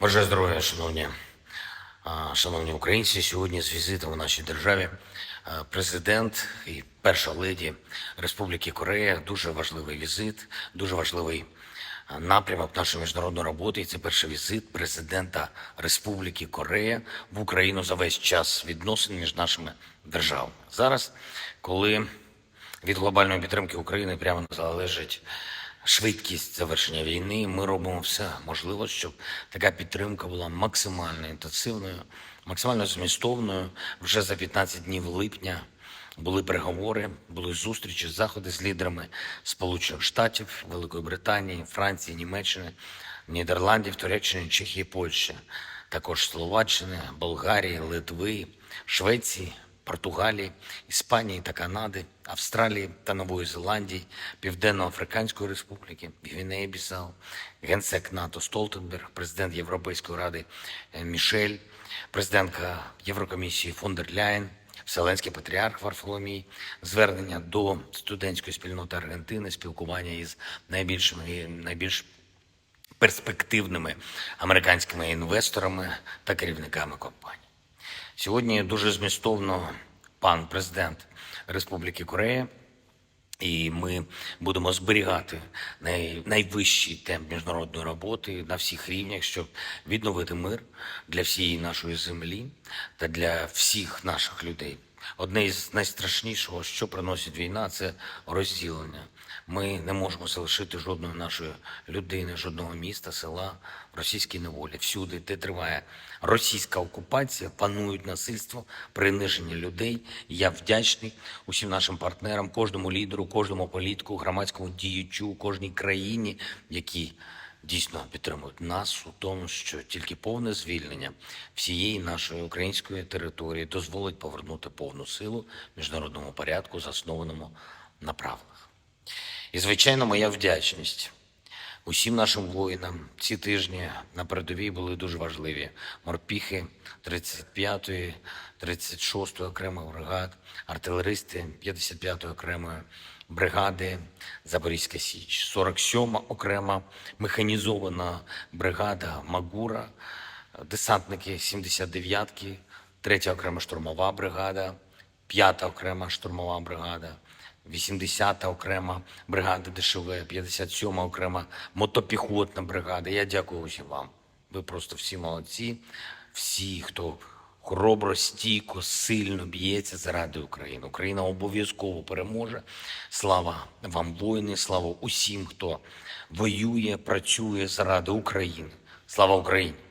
Бажаю здоров'я, шановні, шановні українці. Сьогодні з візитом у нашій державі президент і перша леді Республіки Корея. Дуже важливий візит, дуже важливий напрямок нашої міжнародної роботи. І це перший візит президента Республіки Корея в Україну за весь час відносин між нашими державами. Зараз, коли від глобальної підтримки України прямо залежить швидкість завершення війни. Ми робимо все можливе, щоб така підтримка була максимально інтенсивною, максимально змістовною. Вже за 15 днів липня були переговори, були зустрічі, заходи з лідерами Сполучених Штатів, Великої Британії, Франції, Німеччини, Нідерландів, Туреччини, Чехії, Польщі, також Словаччини, Болгарії, Литви, Швеції. Португалії, Іспанії та Канади, Австралії та Нової Зеландії, Південно-Африканської Республіки, Гвінеї Бісау, генсек НАТО Столтенберг, президент Європейської ради е, Мішель, президентка Єврокомісії фон дер Ляєн, Вселенський патріарх Варфоломій, звернення до студентської спільноти Аргентини, спілкування із найбільшими і найбільш перспективними американськими інвесторами та керівниками компаній. Сьогодні дуже змістовно пан президент Республіки Корея, і ми будемо зберігати най, найвищий темп міжнародної роботи на всіх рівнях, щоб відновити мир для всієї нашої землі та для всіх наших людей. Одне із найстрашнішого, що приносить війна, це розділення. Ми не можемо залишити жодної нашої людини, жодного міста, села в російській неволі. Всюди, де триває російська окупація, панують насильство, приниження людей. Я вдячний усім нашим партнерам, кожному лідеру, кожному політику, громадському діячу, кожній країні, які дійсно підтримують нас у тому, що тільки повне звільнення всієї нашої української території дозволить повернути повну силу міжнародному порядку, заснованому на правилах. І, звичайно, моя вдячність усім нашим воїнам. Ці тижні на передовій були дуже важливі. Морпіхи 35-ї, 36-ї окремих бригад, артилеристи 55-ї окремої бригади Запорізька Січ, 47-ма окрема механізована бригада Магура, десантники 79-ки, 3-я окрема штурмова бригада, 5-та окрема штурмова бригада, 80-та окрема бригада ДШВ, 57-ма окрема мотопіхотна бригада. Я дякую усім вам. Ви просто всі молодці, всі, хто хоробро, стійко, сильно б'ється заради України. Україна обов'язково переможе. Слава вам, воїни, слава усім, хто воює, працює заради України. Слава Україні!